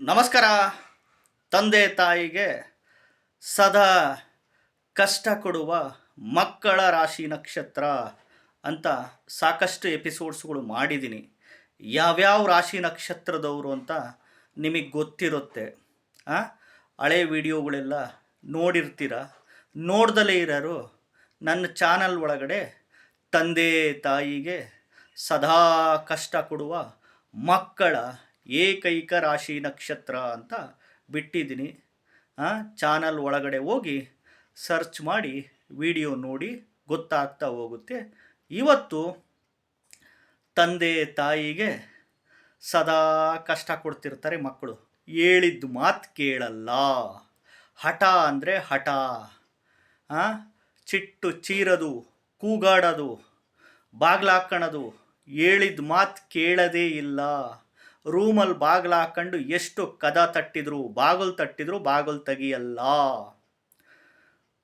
ನಮಸ್ಕಾರ. ತಂದೆ ತಾಯಿಗೆ ಸದಾ ಕಷ್ಟ ಕೊಡುವ ಮಕ್ಕಳ ರಾಶಿ ನಕ್ಷತ್ರ ಅಂತ ಸಾಕಷ್ಟು ಎಪಿಸೋಡ್ಸ್ಗಳು ಮಾಡಿದ್ದೀನಿ. ಯಾವ್ಯಾವ ರಾಶಿ ನಕ್ಷತ್ರದವರು ಅಂತ ನಿಮಗೆ ಗೊತ್ತಿರುತ್ತೆ? ಹಳೆ ವಿಡಿಯೋಗಳೆಲ್ಲ ನೋಡಿರ್ತೀರ? ನೋಡ್ದಲೇ ಇರೋರು ನನ್ನ ಚಾನಲ್ ಒಳಗಡೆ ತಂದೆ ತಾಯಿಗೆ ಸದಾ ಕಷ್ಟ ಕೊಡುವ ಮಕ್ಕಳ ಏಕೈಕ ರಾಶಿ ನಕ್ಷತ್ರ ಅಂತ ಬಿಟ್ಟಿದ್ದೀನಿ. ಚಾನಲ್ ಒಳಗಡೆ ಹೋಗಿ ಸರ್ಚ್ ಮಾಡಿ, ವಿಡಿಯೋ ನೋಡಿ ಗೊತ್ತಾಗ್ತಾ ಹೋಗುತ್ತೆ. ಇವತ್ತು ತಂದೆ ತಾಯಿಗೆ ಸದಾ ಕಷ್ಟ ಕೊಡ್ತಿರ್ತಾರೆ ಮಕ್ಕಳು. ಹೇಳಿದ್ದು ಮಾತು ಕೇಳಲ್ಲ. ಹಠ ಅಂದರೆ ಹಠ? ಚಿಟ್ಟು ಚೀರದು, ಕೂಗಾಡೋದು, ಬಾಗ್ಲಾಕಣದು ಹೇಳಿದ ಮಾತು ಕೇಳದೇ ಇಲ್ಲ. ರೂಮಲ್ಲಿ ಬಾಗಿಲು ಹಾಕೊಂಡು ಎಷ್ಟು ಕದ ತಟ್ಟಿದ್ರು, ಬಾಗಿಲು ತಟ್ಟಿದ್ರು, ಬಾಗಿಲು ತೆಗಿಯಲ್ಲ.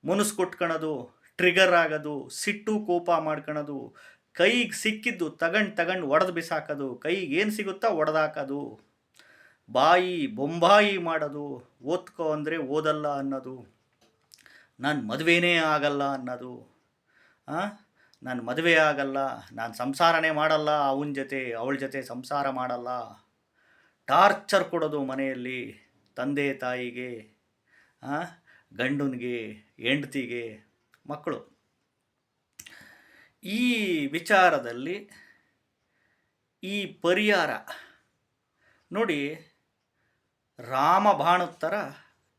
ಮುನಸ್ ಕೊಟ್ಕೊಳೋದು ಟ್ರಿಗರ್ ಆಗೋದು, ಸಿಟ್ಟು ಕೋಪ ಮಾಡ್ಕೊಳೋದು ಕೈಗೆ ಸಿಕ್ಕಿದ್ದು ತಗೊಂಡು ತಗಂಡು ಒಡೆದು ಬಿಸಾಕೋದು, ಕೈಗೆ ಏನು ಸಿಗುತ್ತೋ ಒಡೆದಾಕೋದು ಬಾಯಿ ಬೊಂಬಾಯಿ ಮಾಡೋದು, ಓದ್ಕೋ ಅಂದರೆ ಓದಲ್ಲ ಅನ್ನೋದು. ನಾನು ಮದುವೆನೇ ಆಗಲ್ಲ ಅನ್ನೋದು. ನಾನು ಮದುವೆ ಆಗಲ್ಲ, ನಾನು ಸಂಸಾರನೇ ಮಾಡಲ್ಲ, ಅವನ ಜೊತೆ, ಅವಳ ಜೊತೆ ಸಂಸಾರ ಮಾಡಲ್ಲ. ಟಾರ್ಚರ್ ಕೊಡೋದು ಮನೆಯಲ್ಲಿ ತಂದೆ ತಾಯಿಗೆ ಗಂಡನಿಗೆ, ಹೆಂಡ್ತಿಗೆ, ಮಕ್ಕಳು. ಈ ವಿಚಾರದಲ್ಲಿ ಈ ಪರಿಹಾರ ನೋಡಿ ರಾಮ ಥರ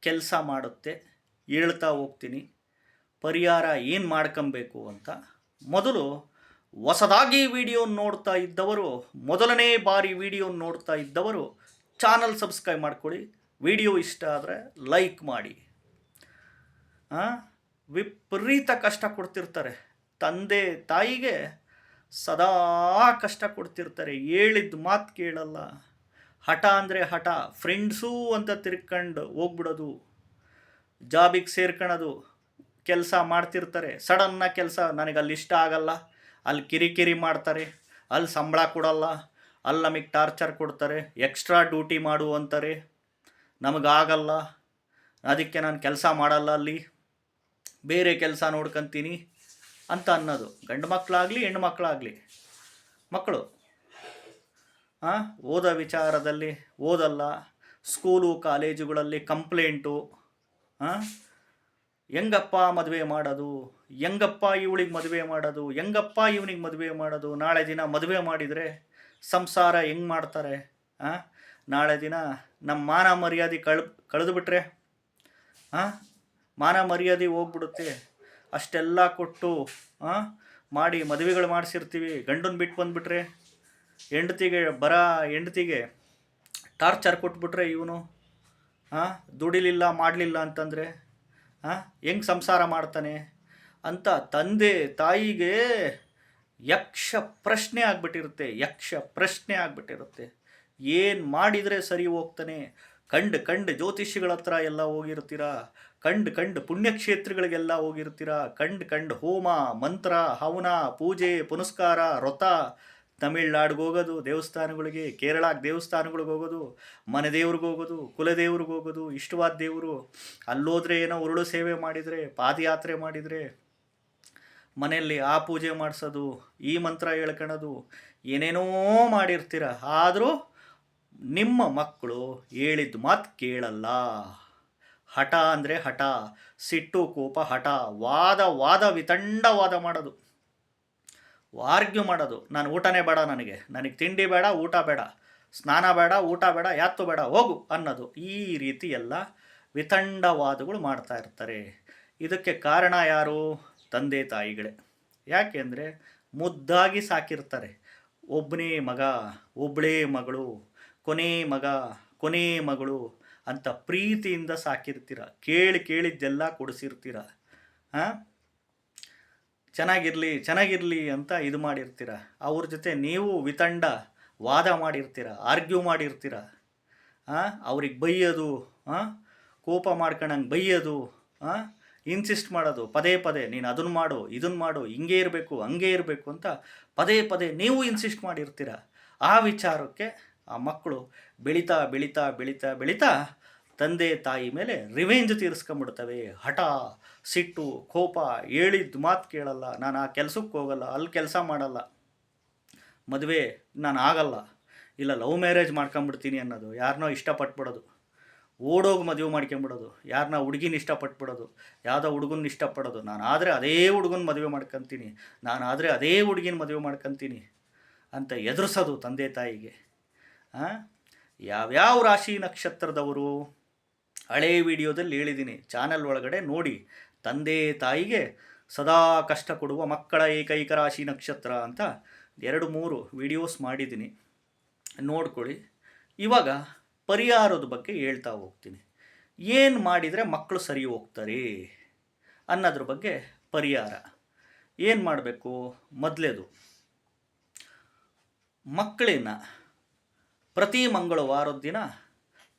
ಕೆಲಸ ಮಾಡುತ್ತೆ, ಹೇಳ್ತಾ ಹೋಗ್ತೀನಿ. ಪರಿಹಾರ ಏನು ಮಾಡ್ಕೊಬೇಕು ಅಂತ ಮೊದಲು ಹೊಸದಾಗಿ ವಿಡಿಯೋ ನೋಡ್ತಾ ಇದ್ದವರು, ಮೊದಲನೇ ಬಾರಿ ವಿಡಿಯೋ ನೋಡ್ತಾ ಇದ್ದವರು, ಚಾನಲ್ ಸಬ್ಸ್ಕ್ರೈಬ್ ಮಾಡ್ಕೊಳ್ಳಿ. ವಿಡಿಯೋ ಇಷ್ಟ ಆದರೆ ಲೈಕ್ ಮಾಡಿ? ವಿಪರೀತ ಕಷ್ಟ ಕೊಡ್ತಿರ್ತಾರೆ. ತಂದೆ, ತಾಯಿಗೆ ಸದಾ ಕಷ್ಟ ಕೊಡ್ತಿರ್ತಾರೆ. ಹೇಳಿದ ಮಾತು ಕೇಳಲ್ಲ. ಹಠ ಅಂದರೆ ಹಠ ಫ್ರೆಂಡ್ಸು ಅಂತ ತಿರ್ಕೊಂಡು ಹೋಗ್ಬಿಡೋದು. ಜಾಬಿಗೆ ಸೇರ್ಕೊಳ್ಳೋದು ಕೆಲಸ ಮಾಡ್ತಿರ್ತಾರೆ. ಸಡನ್ನಾಗಿ ಕೆಲಸ ನನಗೆ ಅಲ್ಲಿ ಇಷ್ಟ ಆಗಲ್ಲ. ಅಲ್ಲಿ ಕಿರಿಕಿರಿ ಮಾಡ್ತಾರೆ, ಅಲ್ಲಿ ಸಂಬಳ ಕೊಡಲ್ಲ, ಅಲ್ಲಿ ನಮಗೆ ಟಾರ್ಚರ್ ಕೊಡ್ತಾರೆ, ಎಕ್ಸ್ಟ್ರಾ ಡ್ಯೂಟಿ ಮಾಡು ಅಂತಾರೆ. ನಮಗಾಗಲ್ಲ, ಅದಕ್ಕೆ ನಾನು ಕೆಲಸ ಮಾಡಲ್ಲ ಅಲ್ಲಿ. ಬೇರೆ ಕೆಲಸ ನೋಡ್ಕೊಂತೀನಿ ಅಂತ ಅನ್ನೋದು. ಗಂಡು ಮಕ್ಕಳಾಗಲಿ ಹೆಣ್ಣು ಮಕ್ಕಳಾಗಲಿ ಮಕ್ಕಳು ಹಾಂ ಓದೋ ವಿಚಾರದಲ್ಲಿ ಓದಲ್ಲ. ಸ್ಕೂಲು, ಕಾಲೇಜುಗಳಲ್ಲಿ ಕಂಪ್ಲೇಂಟು ಹಾಂ ಹೆಂಗಪ್ಪ ಮದುವೆ ಮಾಡೋದು? ಹೆಂಗಪ್ಪ ಇವಳಿಗೆ ಮದುವೆ ಮಾಡೋದು? ಹೆಂಗಪ್ಪ ಇವನಿಗೆ ಮದುವೆ ಮಾಡೋದು? ನಾಳೆ ದಿನ ಮದುವೆ ಮಾಡಿದರೆ ಸಂಸಾರ ಹೆಂಗೆ ಮಾಡ್ತಾರೆ? ಹಾಂ ನಾಳೆ ದಿನ ನಮ್ಮ ಮಾನ ಮರ್ಯಾದೆ ಕಳ್, ಕಳೆದುಬಿಟ್ರೆ ಹಾಂ ಮಾನ ಮರ್ಯಾದೆ ಹೋಗ್ಬಿಡುತ್ತೆ. ಅಷ್ಟೆಲ್ಲ ಕೊಟ್ಟು ಹಾಂ ಮಾಡಿ ಮದುವೆಗಳು ಮಾಡಿಸಿರ್ತೀವಿ. ಗಂಡನ ಬಿಟ್ಟು ಬಂದುಬಿಟ್ರೆ, ಹೆಂಡತಿಗೆ ಬರ, ಹೆಂಡತಿಗೆ ಟಾರ್ಚರ್ ಕೊಟ್ಬಿಟ್ರೆ ಇವನು ಹಾಂ ದುಡಿಲಿಲ್ಲ, ಮಾಡಲಿಲ್ಲ ಅಂತಂದರೆ ಹೆಂಗೆ ಸಂಸಾರ ಮಾಡ್ತಾನೆ? ಅಂತ ತಂದೆ ತಾಯಿಗೆ ಯಕ್ಷ ಪ್ರಶ್ನೆ ಆಗ್ಬಿಟ್ಟಿರುತ್ತೆ, ಯಕ್ಷ ಪ್ರಶ್ನೆ ಆಗ್ಬಿಟ್ಟಿರುತ್ತೆ. ಏನು ಮಾಡಿದರೆ ಸರಿ ಹೋಗ್ತಾನೆ? ಕಂಡು ಕಂಡು ಜ್ಯೋತಿಷಿಗಳ ಹತ್ರ ಎಲ್ಲ ಹೋಗಿರ್ತೀರಾ? ಕಂಡು ಕಂಡು ಪುಣ್ಯಕ್ಷೇತ್ರಗಳಿಗೆಲ್ಲ ಹೋಗಿರ್ತೀರಾ? ಕಂಡು ಕಂಡು ಹೋಮ, ಮಂತ್ರ, ಹವನ, ಪೂಜೆ, ಪುನಸ್ಕಾರ, ವ್ರತ ತಮಿಳ್ನಾಡಿಗೆ ಹೋಗೋದು, ದೇವಸ್ಥಾನಗಳಿಗೆ ಕೇರಳಕ್ಕೆ ದೇವಸ್ಥಾನಗಳಿಗೆ ಹೋಗೋದು, ಮನೆ ದೇವ್ರಿಗೆ ಹೋಗೋದು ಕುಲದೇವ್ರಿಗೆ ಹೋಗೋದು, ಇಷ್ಟವಾದ ದೇವರು. ಅಲ್ಲೋದ್ರೆ ಏನೋ ಉರುಳು ಸೇವೆ ಮಾಡಿದರೆ, ಪಾದಯಾತ್ರೆ ಮಾಡಿದರೆ, ಮನೆಯಲ್ಲಿ ಆ ಪೂಜೆ ಮಾಡಿಸೋದು, ಈ ಮಂತ್ರ ಹೇಳ್ಕೊಳೋದು, ಏನೇನೋ ಮಾಡಿರ್ತೀರ. ಆದರೂ ನಿಮ್ಮ ಮಕ್ಕಳು ಹೇಳಿದ ಮಾತು ಕೇಳಲ್ಲ. ಹಠ ಅಂದರೆ ಹಠ, ಸಿಟ್ಟು, ಕೋಪ, ಹಠ, ವಾದ ವಾದ, ವಿತಂಡವಾದ ಮಾಡೋದು. ಆರ್ಗ್ಯೂ ಮಾಡೋದು. ನಾನು ಊಟನೇ ಬೇಡ ನನಗೆ. ನನಗೆ ತಿಂಡಿ ಬೇಡ, ಊಟ ಬೇಡ. ಸ್ನಾನ ಬೇಡ, ಊಟ ಬೇಡ, ಯಾತ್ತು ಬೇಡ. ಹೋಗು ಅನ್ನೋದು. ಈ ರೀತಿ ಎಲ್ಲ ವಿತಂಡವಾದಗಳು ಮಾಡ್ತಾ ಇರ್ತಾರೆ. ಇದಕ್ಕೆ ಕಾರಣ ಯಾರು? ತಂದೆ ತಾಯಿಗಳೇ. ಯಾಕೆಂದರೆ ಮುದ್ದಾಗಿ ಸಾಕಿರ್ತಾರೆ. ಒಬ್ಬನೇ ಮಗ ಒಬ್ಬಳೇ ಮಗಳು, ಕೊನೆ ಮಗ, ಕೊನೆ ಮಗಳು ಅಂತ ಪ್ರೀತಿಯಿಂದ ಸಾಕಿರ್ತೀರ. ಕೇಳಿ ಕೇಳಿದ್ದೆಲ್ಲ ಕೊಡಿಸಿರ್ತೀರ. ಹಾಂ? ಚೆನ್ನಾಗಿರಲಿ ಚೆನ್ನಾಗಿರಲಿ ಅಂತ ಇದು ಮಾಡಿರ್ತೀರ? ಅವ್ರ ಜೊತೆ ನೀವು ವಿತಂಡ, ವಾದ ಮಾಡಿರ್ತೀರ, ಆರ್ಗ್ಯೂ ಮಾಡಿರ್ತೀರ? ಅವ್ರಿಗೆ ಬೈಯೋದು ಕೋಪ ಮಾಡ್ಕೊಂಡಂಗೆ ಬೈಯೋದು ಇನ್ಸಿಸ್ಟ್ ಮಾಡೋದು, ಪದೇ ಪದೇ ನೀನು ಅದನ್ನು ಮಾಡು ಇದನ್ನು ಮಾಡು, ಹಿಂಗೆ ಇರಬೇಕು, ಹಂಗೆ ಇರಬೇಕು ಅಂತ ಪದೇ ಪದೇ ನೀವು ಇನ್ಸಿಸ್ಟ್ ಮಾಡಿರ್ತೀರ? ಆ ವಿಚಾರಕ್ಕೆ ಆ ಮಕ್ಕಳು ಬೆಳೀತಾ ಬೆಳೀತಾ ಬೆಳೀತಾ ಬೆಳೀತಾ ತಂದೆ ತಾಯಿ ಮೇಲೆ ರಿವೆಂಜ್ ತೀರಿಸ್ಕೊಂಬಿಡ್ತವೆ ಹಠ, ಸಿಟ್ಟು, ಕೋಪ ಹೇಳಿದ್ದು ಮಾತು ಕೇಳಲ್ಲ. ನಾನು ಆ ಕೆಲಸಕ್ಕೆ ಹೋಗಲ್ಲ ಅಲ್ಲಿ ಕೆಲಸ ಮಾಡಲ್ಲ. ಮದುವೆ ನಾನು ಆಗಲ್ಲ. ಇಲ್ಲ, ಲವ್ ಮ್ಯಾರೇಜ್ ಮಾಡ್ಕೊಂಬಿಡ್ತೀನಿ ಅನ್ನೋದು. ಯಾರನ್ನೋ ಇಷ್ಟಪಟ್ಬಿಡೋದು. ಓಡೋಗಿ ಮದುವೆ ಮಾಡ್ಕೊಂಬಿಡೋದು ಯಾರನ್ನ ಹುಡುಗಿನ ಇಷ್ಟಪಟ್ಬಿಡೋದು. ಯಾವುದೋ ಹುಡುಗನ ಇಷ್ಟಪಡೋದು. ನಾನು ಆದರೆ ಅದೇ ಹುಡುಗನ ಮದುವೆ ಮಾಡ್ಕೊತೀನಿ. ನಾನು ಆದರೆ ಅದೇ ಹುಡುಗಿನ ಮದುವೆ ಮಾಡ್ಕೊತೀನಿ ಅಂತ ಎದುರಿಸೋದು ತಂದೆ ತಾಯಿಗೆ? ಯಾವ್ಯಾವ ರಾಶಿ ನಕ್ಷತ್ರದವರು? ಹಳೇ ವಿಡಿಯೋದಲ್ಲಿ ಹೇಳಿದ್ದೀನಿ. ಚಾನಲ್ ಒಳಗಡೆ ನೋಡಿ. ತಂದೆ, ತಾಯಿಗೆ ಸದಾ ಕಷ್ಟ ಕೊಡುವ ಮಕ್ಕಳ ಏಕೈಕ ರಾಶಿ ನಕ್ಷತ್ರ ಅಂತ ಎರಡು, ಮೂರು ವಿಡಿಯೋಸ್ ಮಾಡಿದ್ದೀನಿ. ನೋಡ್ಕೊಳ್ಳಿ. ಇವಾಗ ಪರಿಹಾರದ ಬಗ್ಗೆ ಹೇಳ್ತಾ ಹೋಗ್ತೀನಿ. ಏನು ಮಾಡಿದರೆ ಮಕ್ಕಳು ಸರಿ ಹೋಗ್ತಾರೆ ಅನ್ನೋದ್ರ ಬಗ್ಗೆ ಪರಿಹಾರ. ಏನು ಮಾಡಬೇಕು? ಮೊದಲೇದು. ಮಕ್ಕಳನ್ನ ಪ್ರತಿ ಮಂಗಳವಾರದ ದಿನ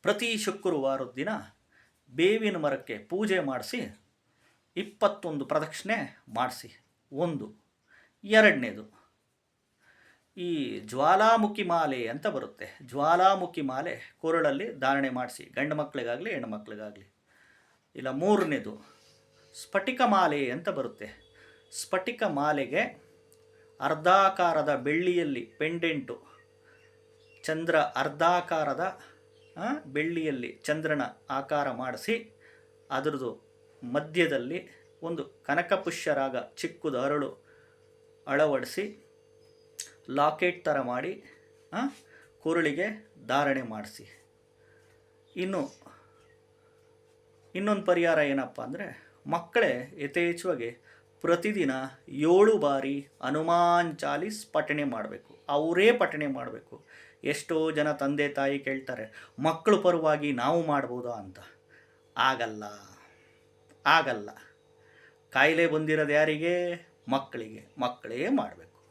ಪ್ರತಿ ಶುಕ್ರವಾರದ ದಿನ ಬೇವಿನ ಮರಕ್ಕೆ ಪೂಜೆ ಮಾಡಿಸಿ, ಇಪ್ಪತ್ತೊಂದು ಪ್ರದಕ್ಷಿಣೆ ಮಾಡಿಸಿ, ಒಂದು, ಎರಡನೇದು. ಈ ಜ್ವಾಲಾಮುಖಿ ಮಾಲೆ ಅಂತ ಬರುತ್ತೆ. ಜ್ವಾಲಾಮುಖಿ ಮಾಲೆ ಕೊರಳಲ್ಲಿ ಧಾರಣೆ ಮಾಡಿಸಿ, ಗಂಡು ಮಕ್ಕಳಿಗಾಗಲಿ, ಹೆಣ್ಣು ಮಕ್ಕಳಿಗಾಗಲಿ. ಇಲ್ಲ, ಮೂರನೇದು, ಸ್ಫಟಿಕ ಮಾಲೆ ಅಂತ ಬರುತ್ತೆ. ಸ್ಫಟಿಕ ಮಾಲೆಗೆ ಅರ್ಧಾಕಾರದ ಬೆಳ್ಳಿಯಲ್ಲಿ ಪೆಂಡೆಂಟು, ಚಂದ್ರ ಅರ್ಧಾಕಾರದ ಬೆಳ್ಳಿಯಲ್ಲಿ ಚಂದ್ರನ ಆಕಾರ ಮಾಡಿಸಿ, ಅದರದು ಮಧ್ಯದಲ್ಲಿ ಒಂದು ಕನಕಪುಷ್ಯರಾಗ ಚಿಕ್ಕದು ಅರಳು ಅಳವಡಿಸಿ, ಲಾಕೆಟ್ ಥರ ಮಾಡಿ ಕುರುಳಿಗೆ ಧಾರಣೆ ಮಾಡಿಸಿ. ಇನ್ನು, ಇನ್ನೊಂದು ಪರಿಹಾರ ಏನಪ್ಪ ಅಂದರೆ, ಮಕ್ಕಳೇ ಯಥೇಚ್ಛವಾಗಿ ಪ್ರತಿದಿನ ಏಳು ಬಾರಿ ಹನುಮಾನ್ ಚಾಲೀಸ್ ಪಠಣೆ ಮಾಡಬೇಕು. ಅವರೇ ಪಠಣೆ ಮಾಡಬೇಕು. ಎಷ್ಟೋ ಜನ ತಂದೆ ತಾಯಿ ಕೇಳ್ತಾರೆ, ಮಕ್ಕಳು ಪರವಾಗಿ ನಾವು ಮಾಡ್ಬೋದಾ ಅಂತ. ಆಗಲ್ಲ ಆಗಲ್ಲ. ಕಾಯಿಲೆ ಬಂದಿರೋದು ಯಾರಿಗೆ? ಮಕ್ಕಳಿಗೆ. ಮಕ್ಕಳೇ ಮಾಡಬೇಕು.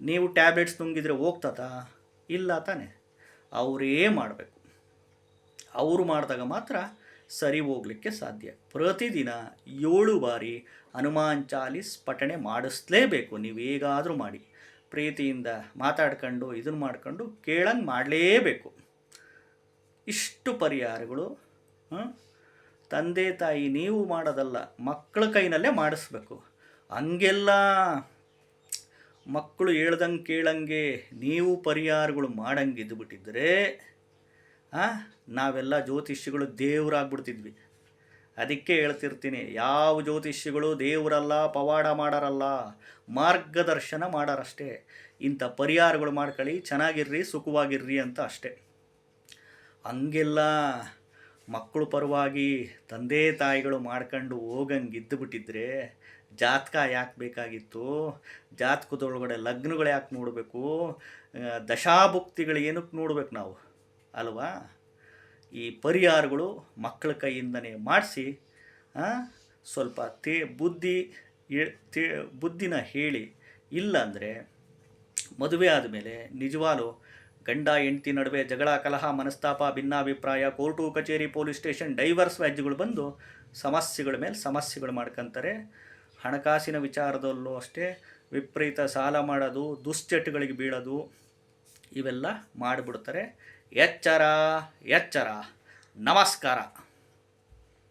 ನೀವು ಟ್ಯಾಬ್ಲೆಟ್ಸ್ ನುಂಗಿದ್ರೆ ಹೋಗ್ತತಾ ಇಲ್ಲ ತಾನೆ. ಅವರೇ ಮಾಡಬೇಕು. ಅವರು ಮಾಡಿದಾಗ ಮಾತ್ರ ಸರಿ ಹೋಗಲಿಕ್ಕೆ ಸಾಧ್ಯ. ಪ್ರತಿದಿನ ಏಳು ಬಾರಿ ಹನುಮಾನ್ ಚಾಲೀಸ್ ಪಠಣೆ ಮಾಡಿಸ್ಲೇಬೇಕು. ನೀವು ಹೇಗಾದರೂ ಮಾಡಿ. ಪ್ರೀತಿಯಿಂದ ಮಾತಾಡ್ಕೊಂಡು ಇದನ್ನು ಮಾಡ್ಕೊಂಡು ಕೇಳಂಗೆ ಮಾಡಲೇಬೇಕು. ಇಷ್ಟು ಪರಿಹಾರಗಳು ತಂದೆ ತಾಯಿ ನೀವು ಮಾಡೋದಲ್ಲ, ಮಕ್ಕಳ ಕೈನಲ್ಲೇ ಮಾಡಿಸ್ಬೇಕು. ಹಂಗೆಲ್ಲ ಮಕ್ಕಳು ಹೇಳ್ದಂಗೆ ಕೇಳಂಗೆ ನೀವು ಪರಿಹಾರಗಳು ಮಾಡಂಗೆ ಇದ್ದುಬಿಟ್ಟಿದ್ರೆ ನಾವೆಲ್ಲ ಜ್ಯೋತಿಷ್ಯಗಳು ದೇವರಾಗ್ಬಿಡ್ತಿದ್ವಿ ಅದಕ್ಕೆ ಹೇಳ್ತಿರ್ತೀನಿ, ಯಾವ ಜ್ಯೋತಿಷಿಗಳು ದೇವರಲ್ಲ, ಪವಾಡ ಮಾಡಾರಲ್ಲ, ಮಾರ್ಗದರ್ಶನ ಮಾಡಾರಷ್ಟೇ. ಇಂಥ ಪರಿಹಾರಗಳು ಮಾಡ್ಕೊಳ್ಳಿ, ಚೆನ್ನಾಗಿರ್ರಿ, ಸುಖವಾಗಿರ್ರಿ ಅಂತ ಅಷ್ಟೇ. ಹಂಗೆಲ್ಲ ಮಕ್ಕಳು ಪರವಾಗಿ ತಂದೆ ತಾಯಿಗಳು ಮಾಡ್ಕೊಂಡು ಹೋಗಂಗೆ ಇದ್ದುಬಿಟ್ಟಿದ್ರೆ ಜಾತಕ ಯಾಕೆ ಬೇಕಾಗಿತ್ತು? ಜಾತಕದೊಳಗಡೆ ಲಗ್ನಗಳು ಯಾಕೆ ನೋಡಬೇಕು? ದಶಾಭುಕ್ತಿಗಳು ಏನಕ್ಕೆ ನೋಡ್ಬೇಕು ನಾವು? ಅಲ್ವಾ? ಈ ಪರಿಹಾರಗಳು ಮಕ್ಕಳ ಕೈಯಿಂದನೇ ಮಾಡಿಸಿ ಸ್ವಲ್ಪ ತೇ ಬುದ್ಧಿ ತೇ ಬುದ್ಧಿನ ಹೇಳಿ. ಇಲ್ಲಾಂದರೆ ಮದುವೆ ಆದಮೇಲೆ ನಿಜವಾಲು ಗಂಡ ಹೆಂಡತಿ ನಡುವೆ ಜಗಳ, ಕಲಹ, ಮನಸ್ತಾಪ, ಭಿನ್ನಾಭಿಪ್ರಾಯ, ಕೋರ್ಟು, ಕಚೇರಿ, ಪೊಲೀಸ್ ಸ್ಟೇಷನ್, ಡೈವರ್ಸ್ ವ್ಯಾಜ್ಯಗಳು ಬಂದು ಸಮಸ್ಯೆಗಳ ಮೇಲೆ ಸಮಸ್ಯೆಗಳು ಮಾಡ್ಕೊತಾರೆ. ಹಣಕಾಸಿನ ವಿಚಾರದಲ್ಲೂ ಅಷ್ಟೇ, ವಿಪರೀತ ಸಾಲ ಮಾಡೋದು, ದುಶ್ಚಟಗಳಿಗೆ ಬೀಳೋದು, ಇವೆಲ್ಲ ಮಾಡಿಬಿಡ್ತಾರೆ. ಎಚ್ಚರ ಎಚ್ಚರ. ನಮಸ್ಕಾರ.